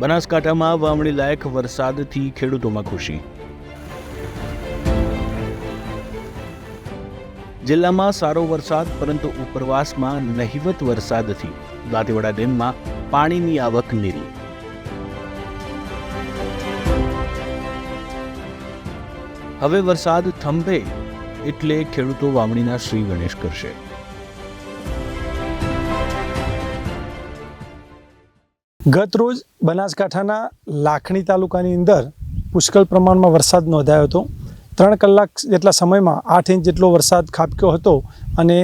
બનાસકાંઠામાં વાવણી લાયક વરસાદથી ખેડૂતોમાં ખુશી. જિલ્લામાં સારો વરસાદ, પરંતુ ઉપરવાસમાં નહિવત વરસાદથી. દાંતીવાડા ડેમમાં પાણીની આવક નીરી. હવે વરસાદ થંભે એટલે ખેડૂતો વાવણીના શ્રી ગણેશ કરશે. ગત રોજ બનાસકાંઠાના લાખણી તાલુકાની અંદર પુષ્કળ પ્રમાણમાં વરસાદ નોંધાયો હતો. ત્રણ કલાક જેટલા સમયમાં આઠ ઇંચ જેટલો વરસાદ ખાબક્યો હતો અને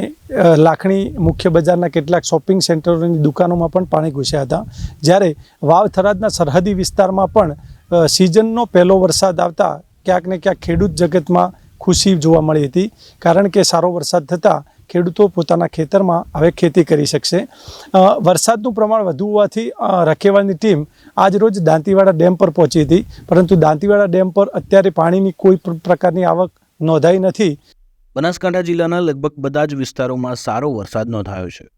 લાખણી મુખ્ય બજારના કેટલાક શોપિંગ સેન્ટરોની દુકાનોમાં પણ પાણી ઘૂસ્યા હતા. જ્યારે વાવ થરાદના સરહદી વિસ્તારમાં પણ સિઝનનો પહેલો વરસાદ આવતા ક્યાંક ને ક્યાંક ખેડૂત જગતમાં ખુશી જોવા મળી હતી. કારણ કે સારો વરસાદ થતાં ખેડૂતો પોતાના ખેતરમાં હવે ખેતી કરી શકશે. વરસાદનું પ્રમાણ વધુ હોવાથી રખેવાળની ટીમ આજ રોજ દાંતીવાડા ડેમ પર પહોંચી હતી. પરંતુ દાંતીવાડા ડેમ પર અત્યારે પાણીની કોઈ પ્ર- પ્રકારની આવક નોંધાઈ નથી. બનાસકાંઠા જિલ્લાના લગભગ બધા જ વિસ્તારોમાં સારો વરસાદ નોંધાયો છે.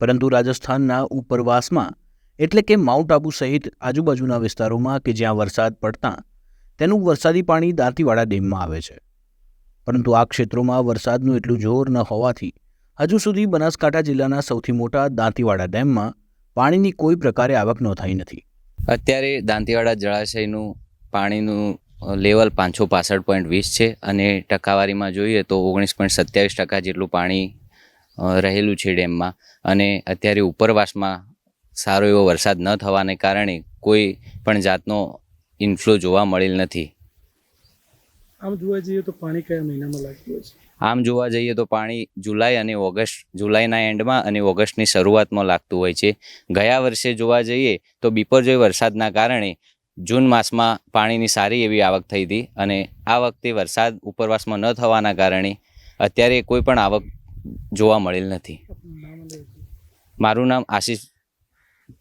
પરંતુ રાજસ્થાનના ઉપરવાસમાં, એટલે કે માઉન્ટ આબુ સહિત આજુબાજુના વિસ્તારોમાં કે જ્યાં વરસાદ પડતા, તેનું વરસાદી પાણી દાંતીવાડા ડેમમાં આવે છે. પરંતુ આ ક્ષેત્રોમાં વરસાદનું એટલું જોર ન હોવાથી હજુ સુધી બનાસકાંઠા જિલ્લાના સૌથી મોટા દાંતીવાડા ડેમમાં પાણીની કોઈ પ્રકારે આવક નોંધાઈ નથી. અત્યારે દાંતીવાડા જળાશયનું પાણીનું લેવલ પાંચસો પાસઠ પોઈન્ટ વીસ છે અને ટકાવારીમાં જોઈએ તો ઓગણીસ પોઈન્ટ સત્યાવીસ ટકા જેટલું પાણી રહેલું છે ડેમમાં. અને અત્યારે ઉપરવાસમાં સારો એવો વરસાદ ન થવાને કારણે કોઈ પણ જાતનો ઇન્ફ્લો જોવા મળેલ નથી. આમ જોવા જઈએ તો પાણી કયા મહિનામાં લાગતું હોય છે? આમ જોવા જઈએ તો પાણી જુલાઈ અને ઓગસ્ટ જુલાઈના એન્ડમાં અને ઓગસ્ટની શરૂઆતમાં લાગતું હોય છે. ગયા વર્ષે જોવા જઈએ તો બિપરજોય વરસાદના કારણે જૂન માસમાં પાણીની સારી એવી આવક થઈ હતી અને આ વખતે વરસાદ ઉપરવાસમાં ન થવાના કારણે અત્યારે કોઈ પણ આવક જોવા મળેલ નથી. મારું નામ આશીષ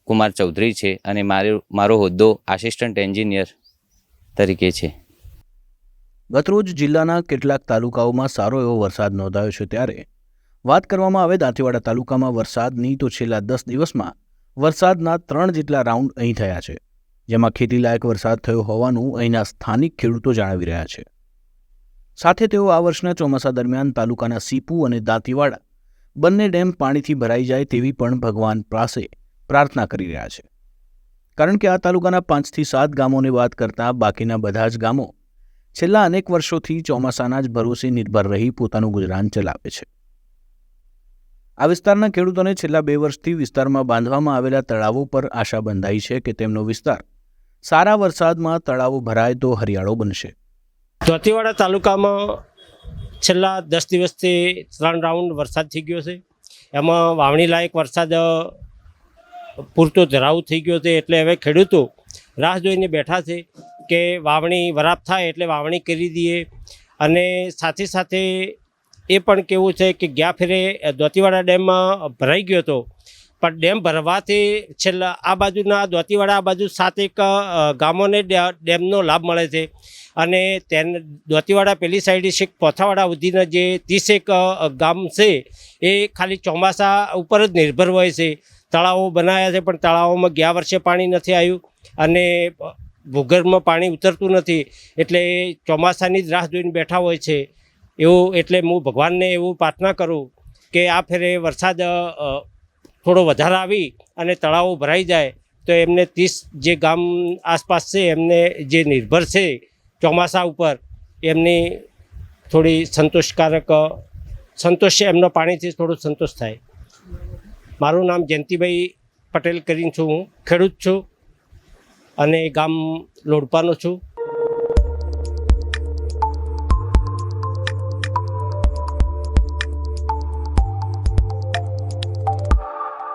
કુમાર ચૌધરી છે અને મારો મારો હોદ્દો આસિસ્ટન્ટ એન્જિનિયર તરીકે છે. ગતરોજ જિલ્લાના કેટલાક તાલુકાઓમાં સારો એવો વરસાદ નોંધાયો છે ત્યારે વાત કરવામાં આવે દાંતીવાડા તાલુકામાં વરસાદની તો છેલ્લા દસ દિવસમાં વરસાદના ત્રણ જેટલા રાઉન્ડ અહીં થયા છે, જેમાં ખેતીલાયક વરસાદ થયો હોવાનું અહીંના સ્થાનિક ખેડૂતો જણાવી રહ્યા છે. સાથે તેઓ આ વર્ષના ચોમાસા દરમિયાન તાલુકાના સીપુ અને દાંતીવાડા બંને ડેમ પાણીથી ભરાઈ જાય તેવી પણ ભગવાન પાસે પ્રાર્થના કરી રહ્યા છે. કારણ કે આ તાલુકાના પાંચથી સાત ગામોને વાત કરતાં બાકીના બધા જ ગામો છેલ્લા અનેક વર્ષોથી ચોમાસાના જ ભરોસે નિર્ભર રહી પોતાનું ગુજરાન ચલાવે છે. આ વિસ્તારના ખેડૂતોને છેલ્લા બે વર્ષથી વિસ્તારમાં બાંધવામાં આવેલા તળાવો પર આશા બંધાઈ છે કે તેમનો વિસ્તાર સારા વરસાદમાં તળાવો ભરાય તો હરિયાળો બનશે. ધોતીવાડા તાલુકામાં છેલ્લા દસ દિવસથી ત્રણ રાઉન્ડ વરસાદ થઈ ગયો છે. એમાં વાવણી લાયક વરસાદ પૂરતો ધરાવ થઈ ગયો છે. એટલે હવે ખેડૂતો રાહ જોઈને બેઠા છે. કે વાવણી વરાપ થાય એટલે વાવણી કરી દઈએ. અને સાથે સાથે એ પણ કેવું છે કે ગયા ફેરે દોતીવાડા ડેમમાં ભરાઈ ગયો હતો. પણ ડેમ ભરવાથી છેલ્લા આ બાજુના દોતીવાડા આ બાજુ સાત એક ગામોને ડેમનો લાભ મળે છે. અને તેને, દોતીવાડા પેલી સાઈડ છે પોથાવાડા સુધીના જે ત્રીસેક ગામ છે, એ ખાલી ચોમાસા ઉપર જ નિર્ભર હોય છે. તળાવો બનાવ્યા છે પણ તળાવોમાં ગયા વર્ષે પાણી નથી આવ્યું. અને ભૂગર્ભમાં પાણી ઉતરતું નથી એટલે ચોમાસાની જ રાહ જોઈને બેઠા હોય છે. એવું એટલે હું ભગવાનને એવું પ્રાર્થના કરું કે આ ફેરે વરસાદ થોડો વધારે આવી અને તળાવો ભરાઈ જાય તો એમને ત્રીસ જે ગામ આસપાસ છે એમને જે નિર્ભર છે ચોમાસા ઉપર એમની થોડી સંતોષકારક સંતોષ એમનો પાણીથી થોડો સંતોષ થાય. મારું નામ જયંતિભાઈ પટેલ કરીને છું હું ખેડૂત છું. અને ગામ લોડપાનો છું.